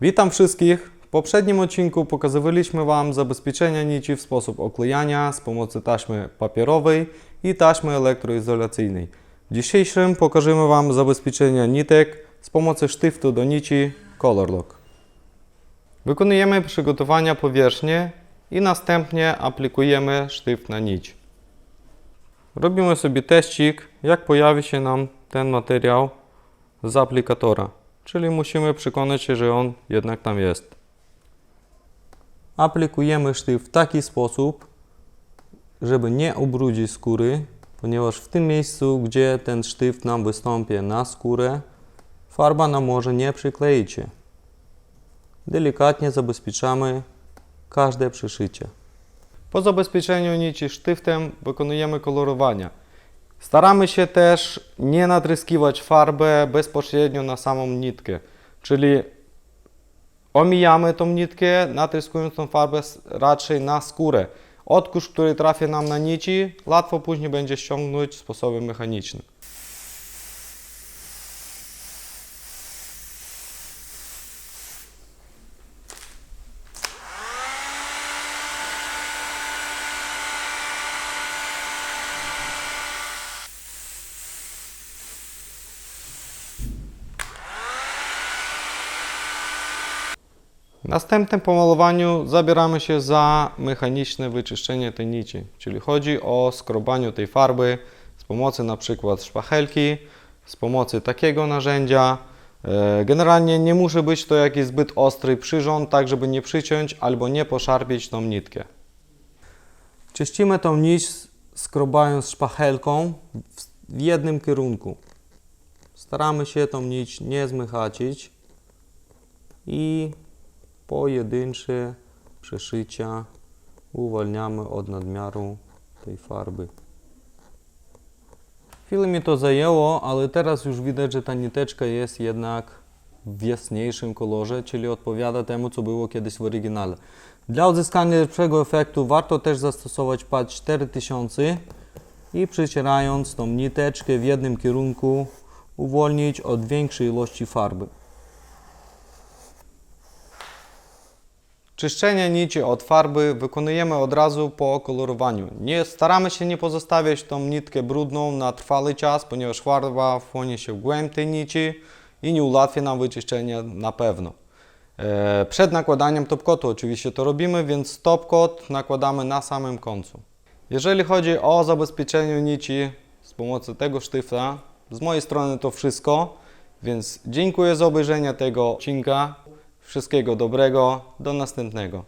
Witam wszystkich. W poprzednim odcinku pokazywaliśmy Wam zabezpieczenia nici w sposób oklejania z pomocą taśmy papierowej i taśmy elektroizolacyjnej. W dzisiejszym pokażemy Wam zabezpieczenia nitek z pomocą sztyftu do nici Color Lock. Wykonujemy przygotowania powierzchni i następnie aplikujemy sztyft na nić. Robimy sobie teścik, jak pojawi się nam ten materiał z aplikatora. Czyli musimy przekonać się, że on jednak tam jest. Aplikujemy sztyf w taki sposób, żeby nie ubrudzić skóry, ponieważ w tym miejscu, gdzie ten sztyft nam wystąpi na skórę, farba nam może nie przykleić się. Delikatnie zabezpieczamy każde przyszycie. Po zabezpieczeniu nici sztyftem wykonujemy kolorowania. Staramy się też nie natryskiwać farbę bezpośrednio na samą nitkę, czyli omijamy tą nitkę, natryskując tą farbę raczej na skórę. Odkurz, który trafia nam na nici, łatwo później będzie ściągnąć sposobem mechanicznym. Następnym po malowaniu zabieramy się za mechaniczne wyczyszczenie tej nici, czyli chodzi o skrobaniu tej farby z pomocą na przykład szpachelki, z pomocą takiego narzędzia. E, Generalnie nie musi być to jakiś zbyt ostry przyrząd, tak żeby nie przyciąć albo nie poszarpieć tą nitkę. Czyścimy tą nić skrobając szpachelką w jednym kierunku. Staramy się tą nić nie zmychacić i pojedyncze przeszycia uwalniamy od nadmiaru tej farby. Chwilę mi to zajęło, ale teraz już widać, że ta niteczka jest jednak w jasniejszym kolorze, czyli odpowiada temu, co było kiedyś w oryginale. Dla uzyskania lepszego efektu warto też zastosować pad 4000 i przycierając tą niteczkę w jednym kierunku uwolnić od większej ilości farby. Czyszczenie nici od farby wykonujemy od razu po kolorowaniu. Nie, staramy się nie pozostawiać tą nitkę brudną na trwały czas, ponieważ farba wchłonie się w głęb tej nici i nie ułatwi nam wyczyszczenia na pewno. E, przed nakładaniem topcoatu oczywiście to robimy, więc topcoat nakładamy na samym końcu. Jeżeli chodzi o zabezpieczenie nici z pomocą tego sztyfta, z mojej strony to wszystko, więc dziękuję za obejrzenie tego odcinka. Wszystkiego dobrego, do następnego.